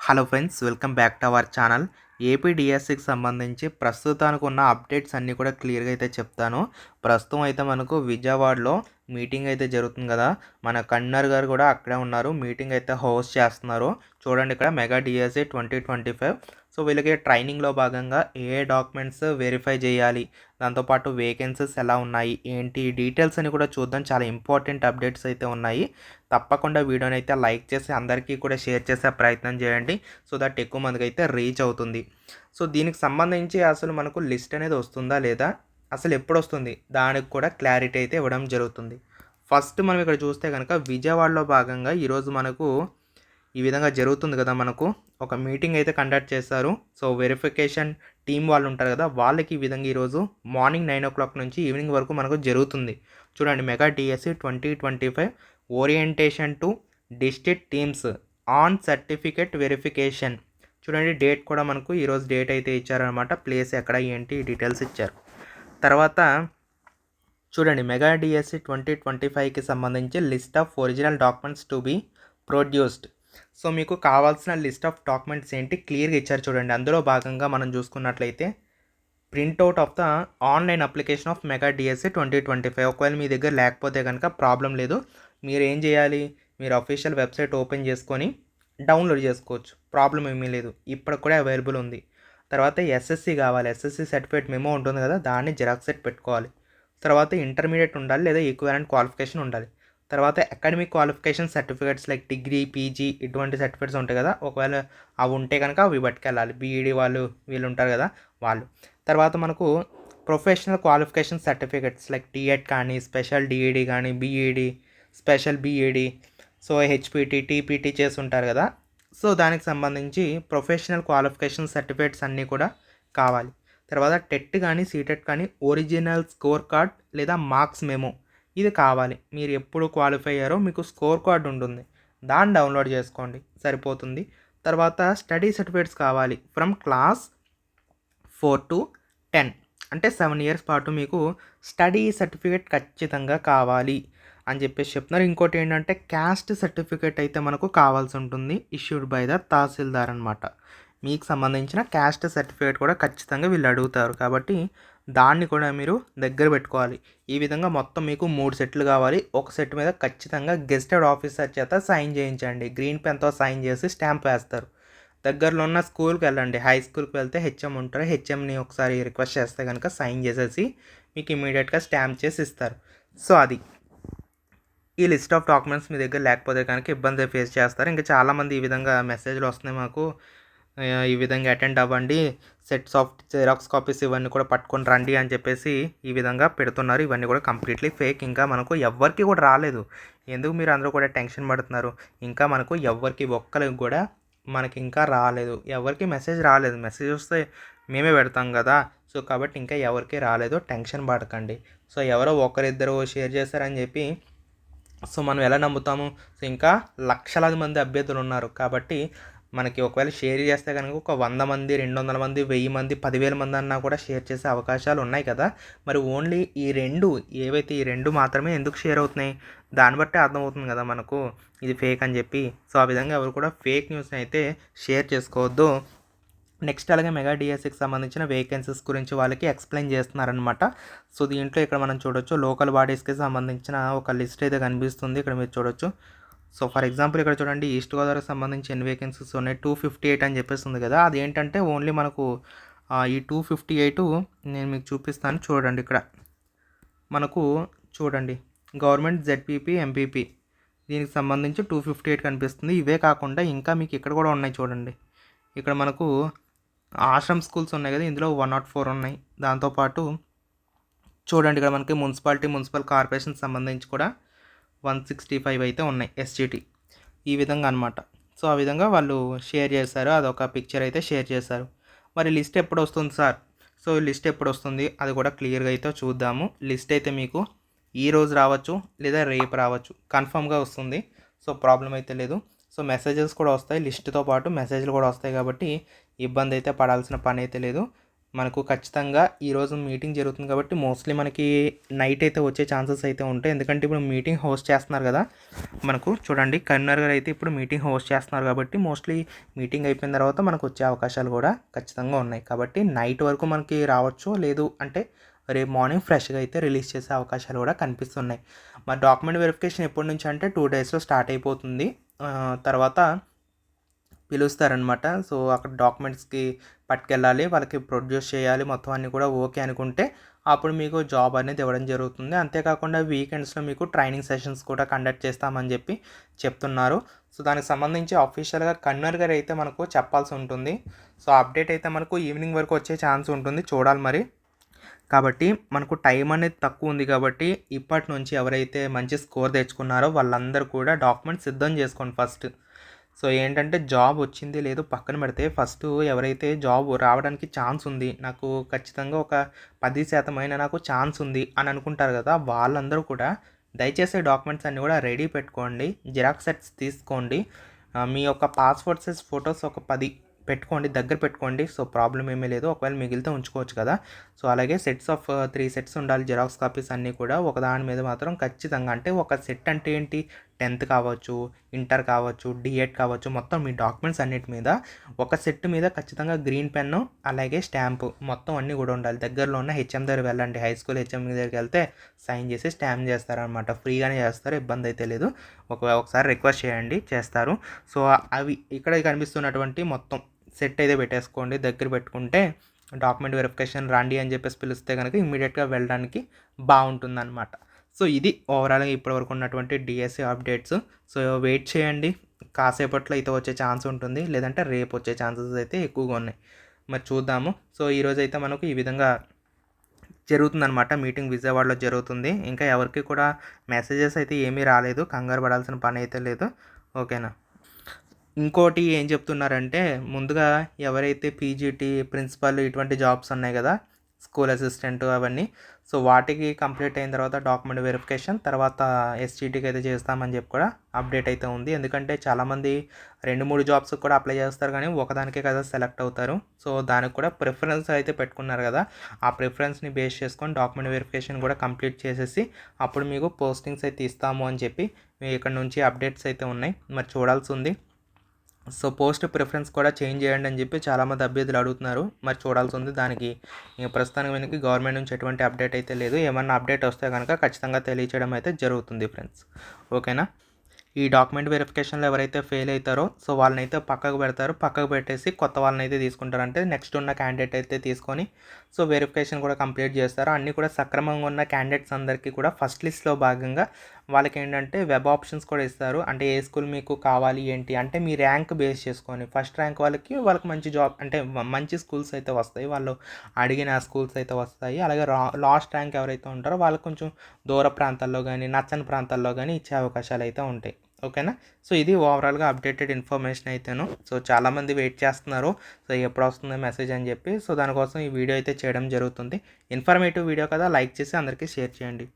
Hello friends welcome back to our channel. ఏపీడిఎస్సికి సంబంధించి ప్రస్తుతానికి ఉన్న అప్డేట్స్ అన్నీ కూడా క్లియర్గా అయితే చెప్తాను. ప్రస్తుతం అయితే మనకు విజయవాడలో మీటింగ్ అయితే జరుగుతుంది కదా. మన కన్నర్ గారు కూడా అక్కడే ఉన్నారు. మీటింగ్ అయితే హోస్ట్ చేస్తున్నారు. చూడండి ఇక్కడ mega DSA twenty twenty five. So వీళ్ళకి ట్రైనింగ్లో భాగంగా ఏ డాక్యుమెంట్స్ వెరిఫై చేయాలి? దాంతోపాటు వేకెన్సీస్ ఎలా ఉన్నాయి? ఏంటి? డీటెయిల్స్ అని కూడా చూద్దాం. చాలా ఇంపార్టెంట్ అప్డేట్స్ అయితే ఉన్నాయి. తప్పకుండా వీడియోని అయితే లైక్ చేసి అందరికీ కూడా షేర్ చేసే ప్రయత్నం చేయండి. సో దట్ ఎక్కువ మందికి అయితే రీచ్ అవుతుంది. సో దీనికి సంబంధించి అసలు మనకు లిస్ట్ అనేది వస్తుందా లేదా? అసలు ఎప్పుడు వస్తుంది దానికి కూడా క్లారిటీ అయితే ఇవ్వడం జరుగుతుంది. ఫస్ట్ మనం ఇక్కడ చూస్తే కనుక విజయవాడలో భాగంగా ఈరోజు మనకు ఈ విధంగా జరుగుతుంది కదా మనకు. ఒక మీటింగ్ అయితే కండక్ట్ చేస్తారు సో వెరిఫికేషన్ టీం వాళ్ళు ఉంటారు కదా వాళ్ళకి ఈ విధంగా ఈరోజు మార్నింగ్ నైన్ ఓ క్లాక్ నుంచి ఈవినింగ్ వరకు మనకు జరుగుతుంది. చూడండి mega DSC twenty twenty five orientation to district teams on certificate verification. చూడండి డేట్ కూడా మనకు ఈరోజు డేట్ అయితే ఇచ్చారనమాట ప్లేస్ ఎక్కడ ఏంటి డీటెయిల్స్ ఇచ్చారు. తర్వాత చూడండి మెగా డిఎస్సి ట్వంటీ ట్వంటీ ఫైవ్కి సంబంధించి list of original documents to be produced. So మీకు కావాల్సిన లిస్ట్ ఆఫ్ డాక్యుమెంట్స్ ఏంటి క్లియర్గా ఇచ్చారు చూడండి. అందులో భాగంగా మనం చూసుకున్నట్లయితే printout of the online application of mega DSC twenty twenty five. ఒకవేళ మీ దగ్గర లేకపోతే కనుక ప్రాబ్లం లేదు. మీరు ఏం చేయాలి? మీరు అఫీషియల్ వెబ్సైట్ ఓపెన్ చేసుకొని డౌన్లోడ్ చేసుకోవచ్చు. ప్రాబ్లం ఏమీ లేదు. ఇప్పటికి కూడా అవైలబుల్ ఉంది. తర్వాత ఎస్ఎస్సి కావాలి. ఎస్ఎస్సి సర్టిఫికేట్ మెమో ఉంటుంది కదా దాన్ని జిరాక్స్ సెట్ పెట్టుకోవాలి. తర్వాత ఇంటర్మీడియట్ ఉండాలి లేదా ఈక్వలెంట్ క్వాలిఫికేషన్ ఉండాలి. తర్వాత academic qualification certificates like degree PG ఇటువంటి సర్టిఫికేట్స్ ఉంటాయి కదా ఒకవేళ అవి ఉంటే కనుక అవి పట్టుకెళ్ళాలి. బీఈడి వాళ్ళు వీళ్ళు ఉంటారు కదా వాళ్ళు. తర్వాత మనకు professional qualification certificates like TEd కానీ స్పెషల్ డిఈడి కానీ BEd special BEd so HPT TPT చేసి ఉంటారు కదా సో దానికి సంబంధించి ప్రొఫెషనల్ క్వాలిఫికేషన్ సర్టిఫికేట్స్ అన్నీ కూడా కావాలి. తర్వాత టెట్ కానీ సీటెట్ కానీ ఒరిజినల్ స్కోర్ కార్డ్ లేదా మార్క్స్ మెమో ఇది కావాలి. మీరు ఎప్పుడు క్వాలిఫై అయ్యారో మీకు స్కోర్ కార్డ్ ఉంటుంది. దాన్ని డౌన్లోడ్ చేసుకోండి. సరిపోతుంది. తర్వాత స్టడీ సర్టిఫికేట్స్ కావాలి. From class four to ten. అంటే సెవెన్ ఇయర్స్ పాటు మీకు స్టడీ సర్టిఫికేట్ ఖచ్చితంగా కావాలి. అని చెప్పేసి చెప్తున్నారు. ఇంకోటి ఏంటంటే క్యాస్ట్ సర్టిఫికేట్ అయితే మనకు కావాల్సి ఉంటుంది ఇష్యూడ్ బై ద తహసీల్దార్ అనమాట మీకు సంబంధించిన క్యాస్ట్ సర్టిఫికేట్ కూడా ఖచ్చితంగా వీళ్ళు అడుగుతారు. కాబట్టి దాన్ని కూడా మీరు దగ్గర పెట్టుకోవాలి. ఈ విధంగా మొత్తం మీకు మూడు సెట్లు కావాలి. ఒక సెట్ మీద ఖచ్చితంగా గెస్టెడ్ ఆఫీసర్ చేత సైన్ చేయించండి. గ్రీన్ పెన్తో సైన్ చేసి స్టాంప్ వేస్తారు. దగ్గరలో ఉన్న స్కూల్కి వెళ్ళండి. హై స్కూల్కి వెళ్తే హెచ్ఎం ఉంటారు. హెచ్ఎంని ఒకసారి రిక్వెస్ట్ చేస్తే కనుక సైన్ చేసేసి మీకు ఇమీడియట్గా స్టాంప్ చేసి ఇస్తారు. సో అది. ఈ లిస్ట్ ఆఫ్ డాక్యుమెంట్స్ మీ దగ్గర లేకపోతే కనుక ఇబ్బంది ఫేస్ చేస్తారు. ఇంకా చాలామంది ఈ విధంగా మెసేజ్లు వస్తున్నాయి మాకు. ఈ విధంగా అటెండ్ అవ్వండి. సెట్స్ ఆఫ్ జెరాక్స్ కాపీస్ ఇవన్నీ కూడా పట్టుకొని రండి అని చెప్పేసి ఈ విధంగా పెడుతున్నారు. ఇవన్నీ కూడా కంప్లీట్లీ ఫేక్. ఇంకా మనకు ఎవ్వరికి కూడా రాలేదు. ఎందుకు మీరు అందరూ కూడా టెన్షన్ పడుతున్నారు? ఇంకా మనకు ఎవ్వరికి ఒక్కరికి కూడా మనకి ఇంకా రాలేదు. ఎవరికి మెసేజ్ రాలేదు. మెసేజ్ వస్తే మేమే పెడతాం కదా. సో కాబట్టి ఇంకా ఎవరికి రాలేదు. టెన్షన్ పడకండి. సో ఎవరో ఒకరిద్దరు షేర్ చేస్తారని చెప్పి సో మనం ఎలా నమ్ముతాము? సో ఇంకా లక్షలాది మంది అభ్యర్థులు ఉన్నారు కాబట్టి మనకి ఒకవేళ షేర్ చేస్తే కనుక ఒక వంద మంది రెండు వందల మంది వెయ్యి మంది పదివేల మంది అన్నా కూడా షేర్ చేసే అవకాశాలు ఉన్నాయి కదా? మరి ఓన్లీ ఈ రెండు ఏవైతే ఈ రెండు మాత్రమే ఎందుకు షేర్ అవుతున్నాయి? దాన్ని బట్టి అర్థమవుతుంది కదా మనకు. ఇది ఫేక్ అని చెప్పి. సో ఆ విధంగా ఎవరు కూడా ఫేక్ న్యూస్ని అయితే షేర్ చేసుకోవద్దు. నెక్స్ట్ అలాగే మెగా డిఎస్సికి సంబంధించిన వేకెన్సీస్ గురించి వాళ్ళకి ఎక్స్ప్లెయిన్ చేస్తున్నారనమాట సో దీంట్లో ఇక్కడ మనం చూడొచ్చు లోకల్ బాడీస్కి సంబంధించిన ఒక లిస్ట్ అయితే కనిపిస్తుంది. ఇక్కడ మీరు చూడొచ్చు. సో ఫర్ ఎగ్జాంపుల్ ఇక్కడ చూడండి ఈస్ట్ గోదావరికి సంబంధించి ఎన్ని వేకెన్సీస్ ఉన్నాయి? టూ ఫిఫ్టీ ఎయిట్ అని చెప్పేస్తుంది కదా. అది ఏంటంటే ఓన్లీ మనకు ఈ టూ ఫిఫ్టీ ఎయిట్ నేను మీకు చూపిస్తాను. చూడండి ఇక్కడ. మనకు చూడండి గవర్నమెంట్ జెడ్పీపీ ఎంపీపీ దీనికి సంబంధించి టూ ఫిఫ్టీ ఎయిట్ కనిపిస్తుంది. ఇవే కాకుండా ఇంకా మీకు ఇక్కడ కూడా ఉన్నాయి చూడండి. ఇక్కడ మనకు ఆశ్రమ్ స్కూల్స్ ఉన్నాయి కదా ఇందులో వన్ నాట్ ఫోర్ ఉన్నాయి. దాంతోపాటు చూడండి ఇక్కడ మనకి మున్సిపాలిటీ మున్సిపల్ కార్పొరేషన్ సంబంధించి కూడా వన్ సిక్స్టీ ఫైవ్ అయితే ఉన్నాయి ఎస్జిటి. ఈ విధంగా అనమాట సో ఆ విధంగా వాళ్ళు షేర్ చేశారు. అదొక పిక్చర్ అయితే షేర్ చేశారు. మరి లిస్ట్ ఎప్పుడు వస్తుంది సార్? సో లిస్ట్ ఎప్పుడు వస్తుంది? అది కూడా క్లియర్గా అయితే చూద్దాము. లిస్ట్ అయితే మీకు ఈ రోజు రావచ్చు లేదా రేపు రావచ్చు. కన్ఫర్మ్గా వస్తుంది. సో ప్రాబ్లం అయితే లేదు. సో మెసేజెస్ కూడా వస్తాయి లిస్ట్తో పాటు మెసేజ్లు కూడా వస్తాయి కాబట్టి ఇబ్బంది అయితే పడాల్సిన పని అయితే లేదు. మనకు ఖచ్చితంగా ఈరోజు మీటింగ్ జరుగుతుంది కాబట్టి మోస్ట్లీ మనకి నైట్ అయితే వచ్చే ఛాన్సెస్ అయితే ఉంటాయి. ఎందుకంటే ఇప్పుడు మీటింగ్ హోస్ట్ చేస్తున్నారు కదా మనకు చూడండి కన్వీనర్ గారు అయితే ఇప్పుడు మీటింగ్ హోస్ట్ చేస్తున్నారు కాబట్టి మోస్ట్లీ మీటింగ్ అయిపోయిన తర్వాత మనకు వచ్చే అవకాశాలు కూడా ఖచ్చితంగా ఉన్నాయి. కాబట్టి నైట్ వరకు మనకి రావచ్చు లేదు అంటే రేపు మార్నింగ్ ఫ్రెష్గా అయితే రిలీజ్ చేసే అవకాశాలు కూడా కనిపిస్తున్నాయి. మా డాక్యుమెంట్ వెరిఫికేషన్ ఎప్పటి నుంచి అంటే టూ డేస్లో స్టార్ట్ అయిపోతుంది. తర్వాత పిలుస్తారనమాట సో అక్కడ డాక్యుమెంట్స్కి పట్టుకెళ్ళాలి వాళ్ళకి ప్రొడ్యూస్ చేయాలి మొత్తం అన్నీ కూడా ఓకే అనుకుంటే అప్పుడు మీకు జాబ్ అనేది ఇవ్వడం జరుగుతుంది. అంతేకాకుండా వీకెండ్స్లో మీకు ట్రైనింగ్ సెషన్స్ కూడా కండక్ట్ చేస్తామని చెప్పి చెప్తున్నారు. సో దానికి సంబంధించి అఫీషియల్గా కన్వర్ గారు అయితే మనకు చెప్పాల్సి ఉంటుంది. సో అప్డేట్ అయితే మనకు ఈవినింగ్ వరకు వచ్చే ఛాన్స్ ఉంటుంది. చూడాలి మరి. కాబట్టి మనకు టైం అనేది తక్కువ ఉంది కాబట్టి ఇప్పటి నుంచి ఎవరైతే మంచి స్కోర్ తెచ్చుకున్నారో వాళ్ళందరూ కూడా డాక్యుమెంట్స్ సిద్ధం చేసుకోండి ఫస్ట్ సో ఏంటంటే జాబ్ వచ్చింది లేదు పక్కన పెడితే ఫస్ట్ ఎవరైతే జాబ్ రావడానికి ఛాన్స్ ఉంది నాకు ఖచ్చితంగా ఒక పది శాతం అయినా నాకు ఛాన్స్ ఉంది అని అనుకుంటారు కదా వాళ్ళందరూ కూడా దయచేసి డాక్యుమెంట్స్ అన్నీ కూడా రెడీ పెట్టుకోండి జిరాక్స్ సెట్స్ తీసుకోండి. మీ యొక్క పాస్పోర్ట్ సైజ్ ఫొటోస్ ఒక పది పెట్టుకోండి దగ్గర పెట్టుకోండి. సో ప్రాబ్లం ఏమీ లేదు. ఒకవేళ మిగిలితే ఉంచుకోవచ్చు కదా. సో అలాగే సెట్స్ ఆఫ్ త్రీ సెట్స్ ఉండాలి. జిరాక్స్ కాపీస్ అన్నీ కూడా ఒక దాని మీద మాత్రం ఖచ్చితంగా అంటే ఒక సెట్ అంటే ఏంటి? టెన్త్ కావచ్చు ఇంటర్ కావచ్చు డిఎడ్ కావచ్చు మొత్తం మీ డాక్యుమెంట్స్ అన్నిటి మీద ఒక సెట్ మీద ఖచ్చితంగా గ్రీన్ పెన్ను అలాగే స్టాంపు మొత్తం అన్నీ కూడా ఉండాలి. దగ్గరలో ఉన్న హెచ్ఎం దగ్గర వెళ్ళండి. హై స్కూల్ హెచ్ఎం దగ్గరికి వెళ్తే సైన్ చేసి స్టాంప్ చేస్తారనమాట ఫ్రీగానే చేస్తారు ఇబ్బంది అయితే లేదు. ఒక ఒకసారి రిక్వెస్ట్ చేయండి చేస్తారు. సో అవి ఇక్కడ కనిపిస్తున్నటువంటి మొత్తం సెట్ అయితే పెట్టేసుకోండి. దగ్గర పెట్టుకుంటే డాక్యుమెంట్ వెరిఫికేషన్ రండి అని చెప్పేసి పిలిస్తే కనుక ఇమీడియట్గా వెళ్ళడానికి బాగుంటుందన్నమాట. సో ఇది ఓవరాల్గా ఇప్పటివరకు ఉన్నటువంటి డిఎస్సి అప్డేట్స్. సో వెయిట్ చేయండి. కాసేపట్లో అయితే వచ్చే ఛాన్స్ ఉంటుంది. లేదంటే రేపు వచ్చే ఛాన్సెస్ అయితే ఎక్కువగా ఉన్నాయి. మరి చూద్దాము. సో ఈరోజు అయితే మనకు ఈ విధంగా జరుగుతుందనమాట మీటింగ్ విజయవాడలో జరుగుతుంది. ఇంకా ఎవరికి కూడా మెసేజెస్ అయితే ఏమీ రాలేదు. కంగారు పడాల్సిన పని అయితే లేదు. ఓకేనా? ఇంకోటి ఏం చెప్తున్నారంటే ముందుగా ఎవరైతే పీజీటీ ప్రిన్సిపల్ ఇటువంటి జాబ్స్ ఉన్నాయి కదా స్కూల్ అసిస్టెంట్ అవన్నీ సో వాటికి కంప్లీట్ అయిన తర్వాత డాక్యుమెంట్ వెరిఫికేషన్ తర్వాత ఎస్టీటీకి అయితే చేస్తామని చెప్పి కూడా అప్డేట్ అయితే ఉంది. ఎందుకంటే చాలామంది రెండు మూడు జాబ్స్ కూడా అప్లై చేస్తారు కానీ ఒకదానికే కదా సెలెక్ట్ అవుతారు. సో దానికి కూడా ప్రిఫరెన్స్ అయితే పెట్టుకున్నారు కదా ఆ ప్రిఫరెన్స్ని బేస్ చేసుకొని డాక్యుమెంట్ వెరిఫికేషన్ కూడా కంప్లీట్ చేసేసి అప్పుడు మీకు పోస్టింగ్స్ అయితే ఇస్తాము అని చెప్పి ఇక్కడ నుంచి అప్డేట్స్ అయితే ఉన్నాయి. మరి చూడాల్సి ఉంది. సో పోస్ట్ ప్రిఫరెన్స్ కూడా చేంజ్ చేయండి అని చెప్పి చాలామంది అభ్యర్థులు అడుగుతున్నారు. మరి చూడాల్సి ఉంది దానికి. ప్రస్తుతానికి వెనక్కి గవర్నమెంట్ నుంచి ఎటువంటి అప్డేట్ అయితే లేదు. ఏమన్నా అప్డేట్ వస్తే కనుక ఖచ్చితంగా తెలియచేయడం అయితే జరుగుతుంది ఫ్రెండ్స్. ఓకేనా? ఈ డాక్యుమెంట్ వెరిఫికేషన్లో ఎవరైతే ఫెయిల్ అవుతారో సో వాళ్ళని అయితే పక్కకు పెడతారు. పక్కకు పెట్టేసి కొత్త వాళ్ళని అయితే తీసుకుంటారంటే నెక్స్ట్ ఉన్న క్యాండిడేట్ అయితే తీసుకొని సో వెరిఫికేషన్ కూడా కంప్లీట్ చేస్తారు. అన్నీ కూడా సక్రమంగా ఉన్న క్యాండిడేట్స్ అందరికీ కూడా ఫస్ట్ లిస్ట్లో భాగంగా వాళ్ళకి ఏంటంటే వెబ్ ఆప్షన్స్ కూడా ఇస్తారు. అంటే ఏ స్కూల్ మీకు కావాలి ఏంటి? అంటే మీ ర్యాంక్ బేస్ చేసుకొని ఫస్ట్ ర్యాంక్ వాళ్ళకి వాళ్ళకి మంచి జాబ్ అంటే మంచి స్కూల్స్ అయితే వస్తాయి. వాళ్ళు అడిగిన స్కూల్స్ అయితే వస్తాయి. అలాగే లాస్ట్ ర్యాంక్ ఎవరైతే ఉంటారో వాళ్ళకి కొంచెం దూర ప్రాంతాల్లో కానీ నచ్చని ప్రాంతాల్లో కానీ ఇచ్చే అవకాశాలు అయితే ఉంటాయి. ఓకేనా? సో ఇది ఓవరాల్గా అప్డేటెడ్ ఇన్ఫర్మేషన్ అయితేను. సో చాలామంది వెయిట్ చేస్తున్నారు. సో ఎప్పుడు వస్తుంది మెసేజ్ అని చెప్పి. సో దానికోసం ఈ వీడియో అయితే చేయడం జరుగుతుంది. ఇన్ఫర్మేటివ్ వీడియో కదా లైక్ చేసి అందరికీ షేర్ చేయండి.